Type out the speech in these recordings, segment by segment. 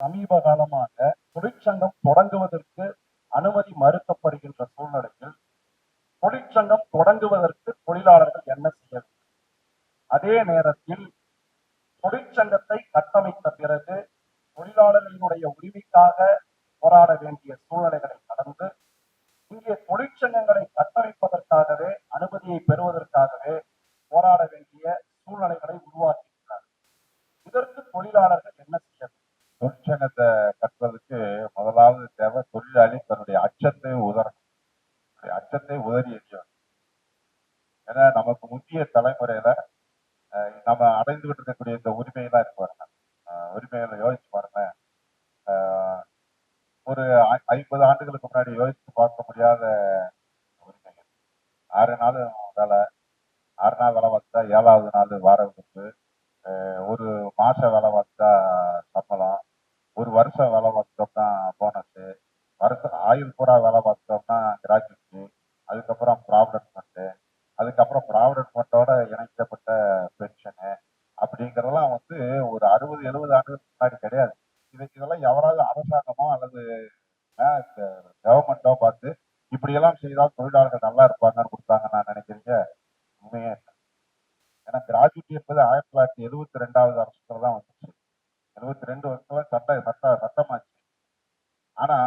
சமீப காலமாக தொழிற்சங்கம் தொடங்குவதற்கு அனுமதி மறுக்கப்படுகின்ற சூழ்நிலையில் தொழிற்சங்கம் தொடங்குவதற்கு தொழிலாளர்கள் என்ன செய்ய வேண்டும்? அதே நேரத்தில் தொழிற்சங்கத்தை கட்டமைத்த பிறகு தொழிலாளர்களினுடைய உரிமைக்காக போராட வேண்டிய சூழ்நிலைகளை கடந்து இங்கே தொழிற்சங்கங்களை கட்டமைப்பதற்காகவே அனுமதியை பெறுவதற்காகவே போராட வேண்டிய சூழ்நிலைகளை ஆண்டுகளுக்கு முன்னாடி யோசித்து பார்க்க முடியாத உரிமைகள் ஆறு நாள் வேலை. ஆறு நாள் வேலை பார்த்தா ஏழாவது நாள் வார விடுப்பு ஒரு மாச வேலை பார்த்தா சம்பளம். ஒரு வருஷம் வேலை பார்த்தோம்னா போனஸ் வருஷம் ஆயுள் பூரா வேலை பார்த்தோம்னா கிராஜுவிட்டி அதுக்கப்புறம் ப்ராவிடன்ட் ஃபண்டு அதுக்கப்புறம் ப்ராவிடன்ட் ஃபண்டோட இணைக்கப்பட்ட பென்ஷனு அப்படிங்கிறதெல்லாம் வந்து ஒரு அறுபது எழுபது ஆண்டுகளுக்கு முன்னாடி கிடையாது. இதுக்கு இதெல்லாம் எவராவது அரசாங்கமோ அல்லது கவர்மெண்டோ பார்த்து இப்படியெல்லாம் செய்தால் தொழிலாளர்கள் நல்லா இருப்பாங்கன்னு கொடுத்தாங்கன்னு நான் நினைக்கிறீங்க. உண்மையே ஏன்னா கிராஜுவிட்டி என்பது ஆயிரத்தி தொள்ளாயிரத்தி எழுபத்தி ரெண்டாவது அரசுல தான் வந்துச்சு. எழுபத்தி ரெண்டு வருஷத்துல சட்ட சட்ட சட்டமாச்சு. ஆனா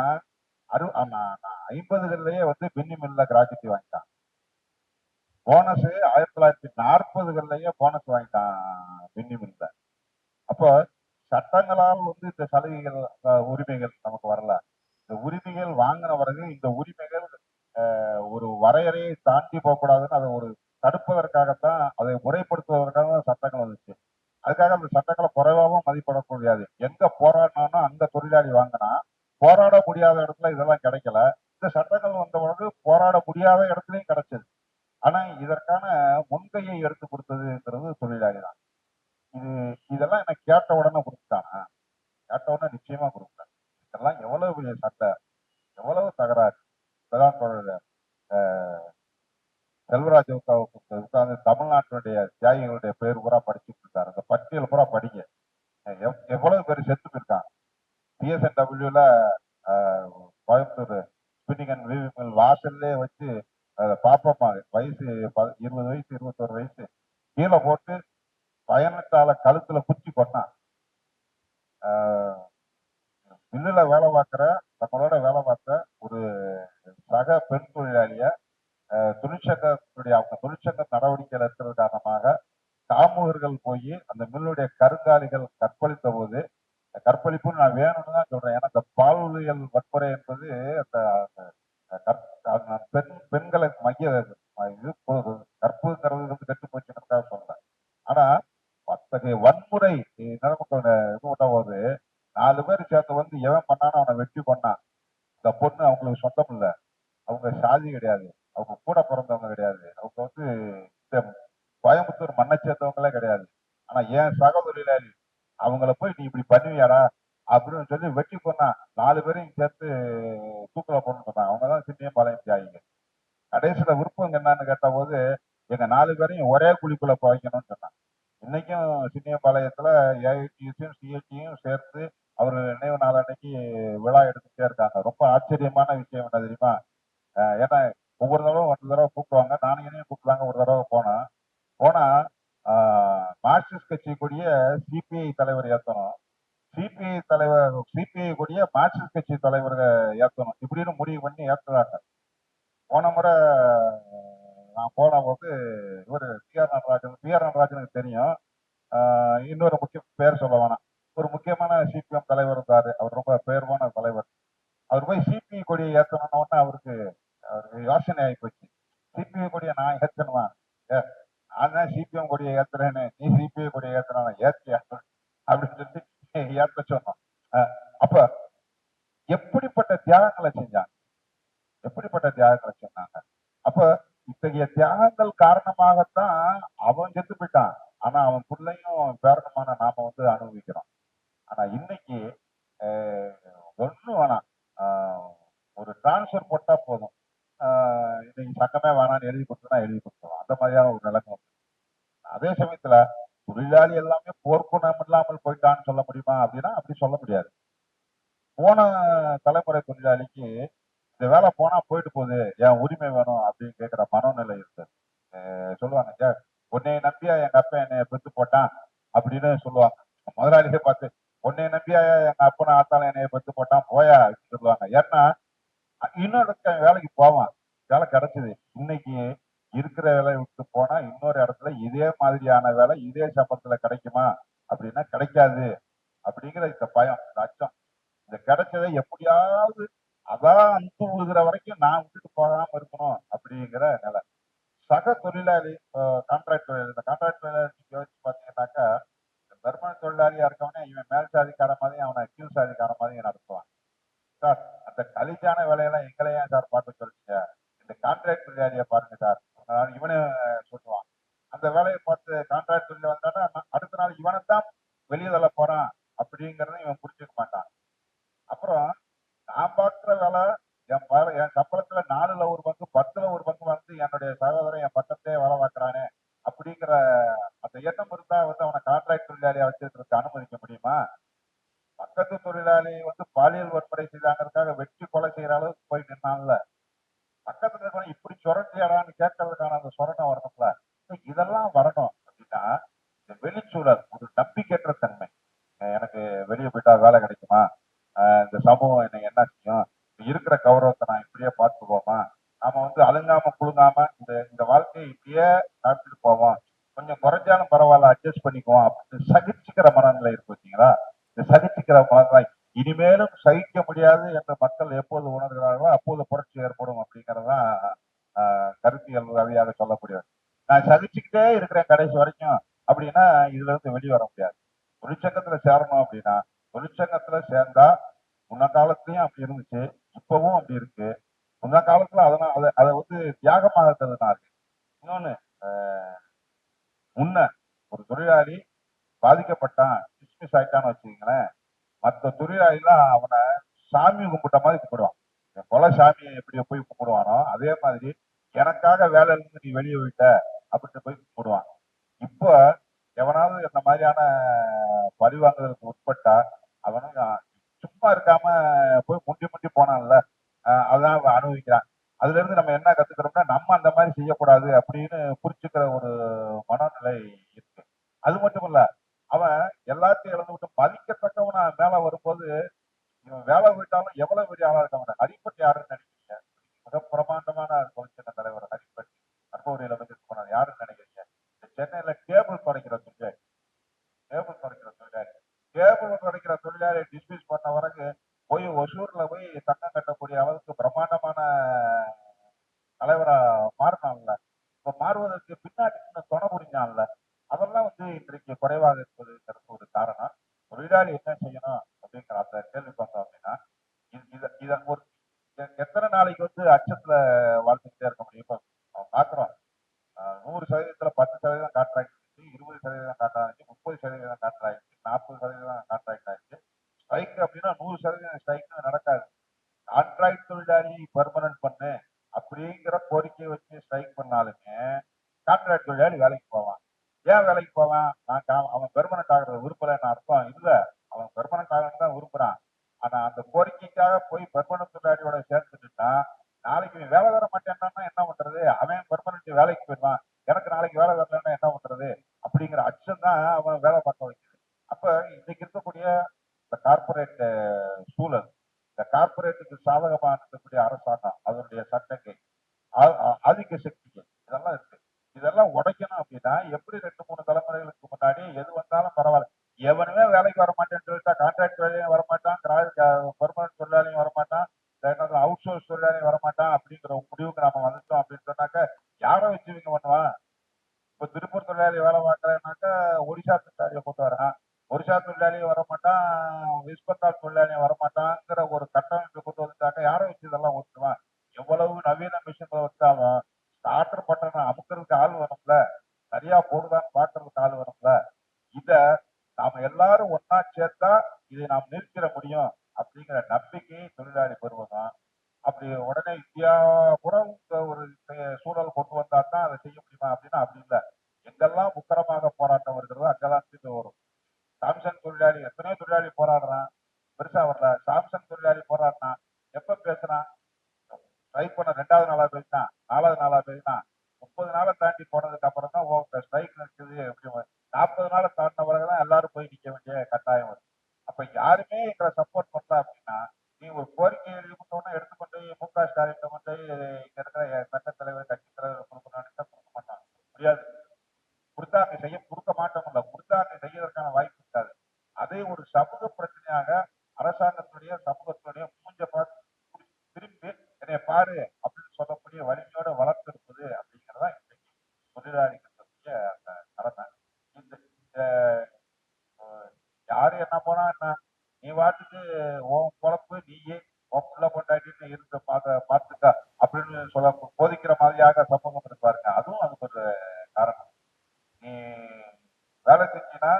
அறு நான் ஐம்பதுகள்லயே வந்து பின்னி மில்ல கிராஜுவிட்டி வாங்கிட்டான். போனஸ் ஆயிரத்தி தொள்ளாயிரத்தி நாற்பதுகள்லயே போனஸ் வாங்கிட்டான் பின்னி மில்ல. அப்போ சட்டங்களால் வந்து இந்த சலுகைகள் உரிமைகள் நமக்கு வரல. இந்த உரிமைகள் வாங்கின பிறகு இந்த உரிமைகள் ஒரு வரையறையை தாண்டி போகக்கூடாதுன்னு அதை ஒரு தடுப்பதற்காகத்தான் அதை முறைப்படுத்துவதற்காக தான் சட்டங்கள் வந்துச்சு. அதுக்காக அந்த சட்டங்களை குறைவாகவும் மதிப்பிடக்கூடாது எங்க போராடினோம்னா அங்க தொழிலாளி வாங்கினா போராட முடியாத இடத்துல இதெல்லாம் கிடைக்கல. இந்த சட்டங்கள் வந்த பிறகு போராட முடியாத இடத்துலயும் கிடைச்சது. ஆனா இதற்கான முன்கையை எடுத்து கொடுத்தது இந்த தான் இது இதெல்லாம் எனக்கு கேட்ட உடனே கொடுத்துட்டானா கேட்ட உடனே நிச்சயமா கொடுப்பேன் இதெல்லாம் எவ்வளவு பெரிய சட்டை எவ்வளவு தகராறு இப்பதான் சொல்றது அஹ், செல்வராஜ் உட்கா- உட்கார்ந்து தமிழ்நாட்டினுடைய தியாகிகளுடைய பேர் பூரா படிச்சுட்டு இருக்காரு. அந்த பட்டியல் பூரா படிங்க. எவ்வளவு பேர் செத்து போயிருக்காங்க? பிஎஸ்என்டபிள்யூல Coimbatore spinning and weaving mill வாசல்லே வச்சு பாப்பம்மா வயசு ப- இருபது வயசு இருபத்தோரு வயசு. கீழே போட்டு பயணத்தால கழுத்துல குச்சி கொண்டான் மில்லுல வேலை பார்க்குற நம்மளோட வேலை பார்த்த ஒரு சக பெண் தொழிலாளிய அஹ், தொழிற்சங்கத்துடைய அவங்க தொழிற்சங்க நடவடிக்கைகள் இருக்கிறது காரணமாக காமுகர்கள் போய் அந்த மில்லுடைய கருங்காலிகள் கற்பழித்த போது கற்பழிப்புன்னு நான் வேணும்னு தான் சொல்றேன். ஏன்னா இந்த பாலியல் வன்முறை என்பது அந்த பெண் பெண்களை மைய இது கற்புங்கிறது வந்து கெட்டு போச்சுன்றதுக்காக சொல்றேன் ஆனா அத்தகைய வன்முறை நிலைமைக்கு இது பண்ண போது நாலு பேர் சேர்த்து வந்து எவன் பண்ணானோ அவனை வெற்றி பண்ணான் இந்த பொண்ணு அவங்களுக்கு சொந்தம் இல்லை அவங்க சாதி கிடையாது. அவங்க கூட பிறந்தவங்க கிடையாது அவங்க வந்து இந்த கோயம்புத்தூர் மண்ணை சேர்ந்தவங்களே கிடையாது ஆனா என் சக தொழிலாளி அவங்கள போய் நீ இப்படி பண்ணுவியாடா? அப்படின்னு சொல்லி வெட்டி பொண்ணா நாலு பேரையும் சேர்த்து தூக்கில போடணும்னு சொன்னாங்க. அவங்க தான் சின்னியம்பாளையம் தியாகிங்க. கடைசியில விருப்பம் என்னன்னு கேட்ட போது எங்க நாலு பேரையும் ஒரே குழிக்குள்ள வைக்கணும்னு சொன்னாங்க. இன்னைக்கும் சின்னியம்பாளையத்துல ஏஐடியும் சிஐடியும் சேர்த்து அவர் நினைவு நாளன்னைக்கு விழா எடுத்துட்டே இருக்காங்க. ரொம்ப ஆச்சரியமான விஷயம் என்ன தெரியுமா? ஏன்னா ஒவ்வொரு தடவை ஒரு தடவை கூப்பிடுவாங்க. நானும் என்னையும் கூப்பிடுவாங்க ஒரு தடவை போனேன். போனா மார்க்சிஸ்ட் கட்சி கூடிய சிபிஐ தலைவர் ஏத்தணும். சிபிஐ தலைவர் சிபிஐ கூடிய மார்க்சிஸ்ட் கட்சி தலைவர் ஏத்தணும். இப்படின்னு முடிவு பண்ணி ஏத்துறாங்க. போன முறை நான் போன போது இவர் P R Natarajan P R நடராஜனுக்கு தெரியும். ஆஹ், இன்னொரு முக்கிய பேர் சொல்ல வேணாம். ஒரு முக்கியமான சிபிஎம் தலைவர் இருந்தாரு. அவர் ரொம்ப பேர்வான தலைவர். அவர் போய் சிபிஐ கொடியை ஏற்றணும்னு உடனே அவருக்கு அவருக்கு யோசனை ஆகி போச்சு சிபிஐ கொடியை நான் ஏத்தணுமா? ஏ, நான் தான் சிபிஎம் கொடியை ஏத்துறேன்னு நீ சிபிஐ கொடியை ஏத்துறான ஏத்தியா அப்படின்னு சொல்லி ஏத்த சொன்னோம் அஹ், அப்ப எப்படிப்பட்ட தியாகங்களை செஞ்சாங்க? எப்படிப்பட்ட தியாகங்களை சொன்னாங்க? அப்ப இத்தகைய தியாகங்கள் காரணமாகத்தான் அவன் செத்து போயிட்டான். ஆனா அவன் பிள்ளையும் பேரணமான நாம வந்து அனுபவிக்கிறோம். ஆனா இன்னைக்கு ஒன்றும் வேணாம். ஆஹ் ஒரு டிரான்ஸ்ஃபர் போட்டா போதும். இன்னைக்கு சங்கமே வேணாம்னு எழுதி கொடுத்தா எழுதி கொடுத்துருவோம். அந்த மாதிரியான ஒரு நிலைமை அதே சமயத்துல தொழிலாளி எல்லாமே போர்க்குணம் இல்லாமல் போயிட்டான்னு சொல்ல முடியுமா அப்படின்னா அப்படி சொல்ல முடியாது. போன தலைமுறை தொழிலாளிக்கு இந்த வேலை போனா போயிட்டு போகுது என் உரிமை வேணும் அப்படின்னு கேட்கிற மனநிலை இருக்கு அஹ் சொல்லுவாங்க சார் உன்னை நம்பியா எங்க அப்பா என்னை பெத்து போட்டான் அப்படின்னு சொல்லுவாங்க. முதலாளியை பார்த்து உன்னை நம்பியா எங்க அப்பனை ஆத்தாலும் என்னைய பெத்து போட்டான் போயா அப்படின்னு சொல்லுவாங்க. ஏன்னா இன்னொரு வேலைக்கு போவான். வேலை கிடைச்சது. இன்னைக்கு இருக்கிற வேலையை விட்டு போனா இன்னொரு இடத்துல இதே மாதிரியான வேலை இதே சம்பளத்துல கிடைக்குமா? அப்படின்னா கிடைக்காது. அப்படிங்கிற இந்த பயம் இந்த அச்சம். இந்த கிடைச்சதை எப்படியாவது அதான் அன்பு விழுகிற வரைக்கும் நான் விட்டுட்டு போகாம இருக்கணும் அப்படிங்கிற நிலை. சக தொழிலாளி கான்ட்ராக்ட் தொழிலாளி இந்த கான்ட்ராக்ட் தொழிலாளி நீங்க யோசிச்சு பாத்தீங்கன்னாக்கா பெர்மனன்ட் தொழிலாளியா இருக்கவனே இவன் மேல் சாதிக்கார மாதிரி அவனை கீழ் சாதிக்கார மாதிரி நடத்துவான் சார் அந்த கலிஜான வேலையெல்லாம் எங்களை ஏன் சார் பார்க்க சொல்றீங்க இந்த கான்ட்ராக்ட் தொழிலாளியை பாருங்க சார் அதனால இவனே சொல்லுவான் அந்த வேலையை பார்த்து கான்ட்ராக்ட் தொழில் வந்தானா நான் அடுத்த நாள் இவனைத்தான் வெளியே தள்ள போறான் அப்படிங்கறத இவன் புரிஞ்சுக்க மாட்டான் அப்புறம் நான் பார்க்குற வேலை என் வேலை என் சம்பளத்துல நாலுல ஒரு பங்கு பத்துல ஒரு பங்கு வந்து என்னுடைய சகோதரன் என் பக்கத்தே வேலை பார்க்கறானே அப்படிங்கிற அந்த எண்ணம் இருந்தா வந்து அவனை கான்ட்ராக்ட் தொழிலாளியா வச்சிருக்கிறதுக்கு அனுமதிக்க முடியுமா? பக்கத்து தொழிலாளி வந்து பாலியல் வன்முறை செய்தாங்கிறதுக்காக வெட்டி கொலை செய்யற அளவுக்கு போய் நின்னான்ல. பக்கத்துல இருக்கணும் இப்படி சுரண்டியாடான்னு கேட்கறதுக்கான அந்த சுரணம் வரணும்ல. இதெல்லாம் வரணும் அப்படின்னா இந்த வெளிச்சூழல் ஒரு நம்பிக்கையற்ற தன்மை அஹ் எனக்கு வெளியே போயிட்டா வேலை கிடைக்குமா அஹ் இந்த சமூகம் என்னை என்ன செய்யும் இப்ப இருக்கிற கௌரவத்தை நான் இப்படியே பார்த்துக்கோமா நாம வந்து அழுங்காம குழுங்காம இந்த இந்த வாழ்க்கையை இப்படியே நடத்திட்டு போவோம் கொஞ்சம் குறைஞ்சாலும் பரவாயில்ல அட்ஜஸ்ட் பண்ணிக்குவோம் அப்படின்னு சகிச்சுக்கிற மனநிலை இருக்கு பார்த்தீங்களா இந்த சகிச்சுக்கிற மனநிலை இனிமேலும் சகிக்க முடியாது என்ற மக்கள் எப்போது உணர்கிறார்களோ அப்போது புரட்சி ஏற்படும் அப்படிங்கறதுதான் கருத்தியல் ரவியாக சொல்லக்கூடியவர். நான் சகிச்சுக்கிட்டே இருக்கிறேன் கடைசி வரைக்கும் அப்படின்னா இதுல இருந்து வெளிவர வர முடியாது. தொழிற்சங்கத்துல சேரணும் அப்படின்னா தொழிற்சங்கத்துல சேர்ந்தா முன்ன காலத்துலயும் அப்படி இருந்துச்சு இப்பவும் அப்படி இருக்கு. முன்ன காலத்துல அதனால அதை அதை வந்து தியாகமாக இருக்கு இன்னொன்னு முன்ன ஒரு தொழிலாளி பாதிக்கப்பட்டான் டிஸ்மிஸ் ஆயிட்டான்னு வச்சுக்கீங்களேன். மற்ற தொழிலாளிலாம் அவனை சாமி கும்பிட்ட மாதிரி கும்பிடுவான். என் கொலை சாமியை எப்படி போய் கும்பிடுவானோ அதே மாதிரி எனக்காக வேலையில இருந்து நீ வெளியே விட்ட அப்படின்னு போய் கும்பிடுவான். இப்போ எவனாவது இந்த மாதிரியான பழிவாங்குதலுக்கு உட்பட்டா அவனும் சும்மா இருக்காம போய் முண்டி முண்டி போனான்ல அதான் அவன் அனுபவிக்கிறான். அதுல இருந்து நம்ம என்ன கத்துக்கிறோம்னா நம்ம அந்த மாதிரி செய்யக்கூடாது அப்படின்னு புரிச்சுக்கிற ஒரு மனநிலை இருக்கு. அது மட்டும் இல்லை அவன் எல்லாத்தையும் இழந்து விட்டு மதிக்கத்தக்கவனா மேல வரும்போது இவன் வேலை விட்டாலும் எவ்வளவு பெரிய ஆளா இருக்காங்க ஹரிப்பட் யாருன்னு நினைக்கிறீங்க மிக பிரமாண்டமான தொழிற்சங்க தலைவர் ஹரிப்பட் அன்புரையில வந்து போனார் யாருன்னு நினைக்கிறீங்க இந்த சென்னையில கேபிள் துடைக்கிற தொழிலாளி கேபிள் துடைக்கிற தொழிலாளி கேபிள் துடைக்கிற தொழிலாளி டிஸ்மிஸ் பண்ண பிறகு போய் ஒசூர்ல போய் தங்கம் கட்ட அளவுக்கு பிரம்மாண்டமான தலைவரா மாறினான்ல இப்ப மாறுவதற்கு பின்னாடி இன்னும் துணை புரிஞ்சான்ல அதெல்லாம் வந்து இன்றைக்கு குறைவாக இருப்பதுங்கிறது ஒரு காரணம் தொழிலாளி என்ன செய்யணும் அப்படிங்கிற அந்த கேள்வி பார்த்தோம் அப்படின்னா இது- இத இத ஒரு எ- எத்தனை நாளைக்கு வந்து அச்சத்துல வாழ்ந்துகிட்டே இருக்க முடியும் இப்ப நம்ம பாக்குறோம் ஆஹ் நூறு சதவீதத்துல பத்து சதவீதம் கான்ட்ராக்ட் ஆயிடுச்சு இருபது சதவீதம் கான்ட்ராக்ட் ஆயிடுச்சு முப்பது சதவீதம் கான்ட்ராக்ட் ஆயிடுச்சு நாற்பது சதவீதம் கான்ட்ராக்ட் ஆயிடுச்சு ஸ்ட்ரைக் அப்படின்னா நூறு சதவீதம் ஸ்ட்ரைக் நடக்காது கான்ட்ராக்ட் தொழிலாளி பெர்மனன்ட் பண்ணு அப்படிங்கிற கோரிக்கையை வச்சு ஸ்ட்ரைக் பண்ணாலுமே கான்ட்ராக்ட் தொழிலாளி வேலைக்கு போவான்? ஏன் வேலைக்கு போவான்? நான் கா- அவன் பெர்மனன்ட் ஆகிறது விருப்பலன்னு அர்த்தம் இல்ல அவன் பெர்மனன்ட் ஆகணும் தான் விரும்புறான். ஆனா அந்த கோரிக்கைக்காக போய் பெர்மனன்ட் தொழிலாளியோட சேர்த்துட்டுட்டா நாளைக்கு வேலை தர மாட்டேன்னா என்ன பண்றது? அவன் பெர்மனன்ட் வேலைக்கு போயிடுவான் எனக்கு நாளைக்கு வேலை தரலன்னா என்ன பண்றது அப்படிங்கிற அச்சம் தான் அவன் வேலை பார்க்க வைக்குது அப்ப இன்னைக்கு இருக்கக்கூடிய இந்த கார்பரேட் சூழல் இந்த கார்பரேட்டுக்கு சாதகமா இருக்கக்கூடிய அரசாங்கம் அதனுடைய சட்டங்கள் ஆ- ஆ- ஆதிக்க சக்திகள் இதெல்லாம் இருக்கு இதெல்லாம் உடைக்கணும் அப்படின்னா எப்படி ரெண்டு மூணு தலைமுறைகளுக்கு முன்னாடி எது வந்தாலும் பரவாயில்ல எவனுமே வேலைக்கு வர மாட்டேன்னு சொல்லிட்டா கான்ட்ராக்ட் வேலையும் வரமாட்டான் பர்மனன்ட் தொழிலாளியும் வரமாட்டான் அவுட் சோர்ஸ் தொழிலாளியும் வரமாட்டான் அப்படிங்கிற ஒரு முடிவுக்கு நாம வந்துட்டோம் அப்படின்னு சொன்னாக்க யாரை வச்சு இவங்க பண்ணுவான்? இப்ப திருப்பூர் தொழிலாளி வேலை பார்க்கறேன்னாக்கா ஒரிசா தொழிலாளியை கொண்டு வரான். ஒரிசா தொழிலாளியும் வரமாட்டான் வெஸ்ட் பெங்கால் தொழிலாளியும் வரமாட்டாங்கிற ஒரு கட்டமைப்பு கொண்டு வந்துட்டாக்க யாரை வச்சு இதெல்லாம் ஓட்டுவான்? எவ்வளவு நவீன மிஷின்களை வச்சாலும் ஸ்டார்டர் பட்டனை அமுக்கிறதுக்கு ஆள் வரும்ல சரியா போடுதான்னு பாக்குறதுக்கு ஆள் வரும் எல்லாரும் ஒன்னா சேர்த்தா இதை நாம் நிறுத்திட முடியும் அப்படிங்கிற நம்பிக்கை தொழிலாளி பெறுவதும் அப்படி உடனே இந்தியா புறம் ஒரு சூழல் கொண்டு வந்தா தான் அதை செய்ய முடியுமா அப்படின்னா அப்படி இல்லை. எங்கெல்லாம் உக்கரமாக போராட்டம் வருகிறதோ அங்கெல்லாம் தீர்வு வரும். சாம்சங் தொழிலாளி எத்தனையோ தொழிலாளி போராடுறான். பெருசா வரல. சாம்சங் தொழிலாளி போராடினா எப்ப பேசுறான்? ஸ்ட்ரைக் பண்ண ரெண்டாவது நாளா பேசினா நாலாவது நாளா பேசினா முப்பது நாளை தாண்டி போனதுக்கு அப்புறம் தான் ஸ்ட்ரைக் நிற்குது எப்படி நாற்பது நாளை தாண்டின பிறகு தான் எல்லாரும் போய் நிக்க வேண்டிய கட்டாயம் வரும் அப்ப யாருமே எங்களை சப்போர்ட் பண்ணல அப்படின்னா நீ ஒரு கோரிக்கை எழுதி கொடுத்தோன்னே எடுத்துக்கொண்டு மு க ஸ்டாலின் கொண்டு இங்க இருக்கிற சட்ட தலைவர் கட்சி தலைவர் கொடுக்கணும்னு கொடுக்க மாட்டாங்க. முடியாது. கொடுத்தா நீ செய்ய கொடுக்க மாட்டோம்ல. பார்த்துக்கா அப்படின்னு சொல்ல போதிக்கிற மாதிரியாக சமூகம் இருப்பாருங்க அதுவும் அதுக்கு ஒரு காரணம் நீ வேலை செஞ்சினா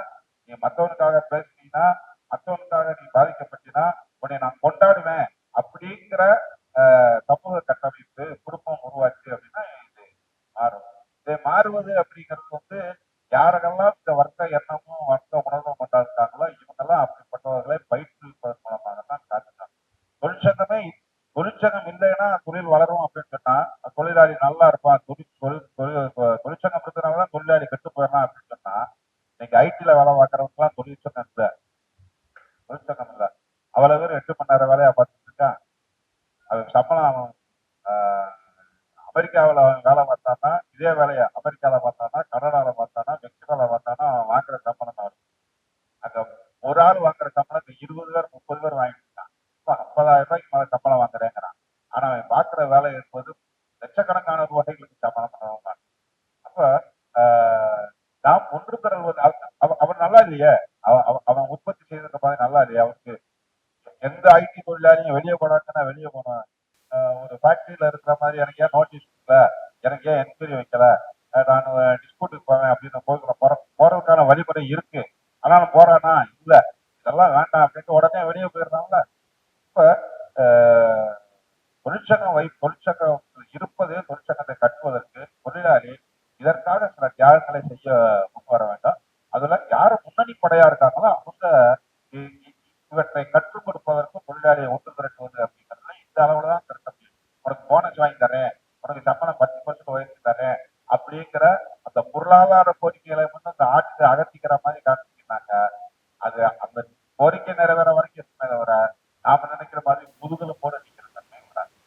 நீ மத்தவனுக்காக பேசினீங்கன்னா மத்தவனுக்காக நீ பாதிக்கப்பட்டினா உன்னை நான் கொண்டாடுவேன் அப்படிங்கிற அஹ், சமூக கட்டமைப்பு குடும்பம் உருவாச்சு அப்படின்னா இது மாறும் இது மாறுவது அப்படிங்கிறது வந்து யாரெல்லாம் இந்த வர்க்க எண்ணமும் வர்க்க உணர்வும் கொண்டாடுறாங்களோ இவங்கெல்லாம் அப்படிப்பட்டவர்களை பயிற்றுவிப்பதன் மூலமாக தான் காட்டுறாங்க தொழிற்சங்கமே தொழிற்சங்கம் இல்லைன்னா தொழில் வளரும் அப்படின்னு சொன்னா தொழிலாளி நல்லா இருப்பான் தொழில் தொழில் தொழில் தொழிற்சங்கம் இருக்கிறதுனாலதான் தொழிலாளி கெட்டு போயிடறான் அப்படின்னு சொன்னா இன்னைக்கு ஐடில வேலை பார்க்கறவங்க எல்லாம் தொழிற்சங்கம் இல்ல தொழிற்சங்கம் இல்ல அவ்வளவு பேர் எட்டு மணி நேரம் வேலையா பார்த்துட்டு இருக்கான் அது சம்பளம் அவன் ஆஹ், அமெரிக்காவுல அவன் வேலை பார்த்தான்னா இதே வேலையை அமெரிக்கால பார்த்தானா கனடால பார்த்தானா மெக்சிகோவில் பார்த்தானா அவன் வாங்குற சம்பளம் தான் இருக்கும். அங்க ஒரு ஆள் வாங்குற சம்பளம் இங்க இருபது பேர் முப்பது பேர் வாங்கிட்டு இப்போ ஐம்பதாயிரம் ரூபாய்க்கு மேலே சம்பளம் வாங்குறேங்கிறான். ஆனா அவன் பார்க்குற வேலை என்பது லட்சக்கணக்கான ரூபாய்களுக்கு சம்பளம் பண்ணுவாங்க அப்ப ஆஹ், நாம் ஒன்று பெறுவது அவ- அவன் நல்லா இல்லையே? அவன் அவன் உற்பத்தி செய்திருக்க மாதிரி நல்லா இல்லையா? அவனுக்கு எந்த ஐடி தொழிலாளியும் வெளியே போனாங்கன்னா வெளியே போனோம் ஒரு ஃபேக்டரியில இருக்கிற மாதிரி எனக்கு ஏன் நோட்டீஸ் இல்லை எனக்கு ஏன் என்கொயரி வைக்கல? நான் டிஸ்பியூட்டுக்கு போவேன் அப்படின்னு போய் போற போறதுக்கான வழிமுறை இருக்கு. ஆனாலும் போறானா இல்ல. இதெல்லாம் வேண்டாம் அப்படின்ட்டு உடனே வெளியே போயிடுறாங்கல்ல. இப்ப ஆஹ், தொழிற்சங்கம் வை தொழிற்சங்கம் இருப்பது தொழிற்சங்கத்தை கட்டுவதற்கு தொழிலாளி இதற்காக சில தியாகங்களை செய்ய முன் வர வேண்டாம். அதுல யாரு முன்னணி படையா இருக்காங்களோ அவங்க இ- இவற்றை கற்றுக் கொடுப்பதற்கும் தொழிலாளியை ஒன்று திரட்டுவது அப்படிங்கிறதுல இந்த அளவுல தான் திரட்ட முடியும் உனக்கு போனஸ்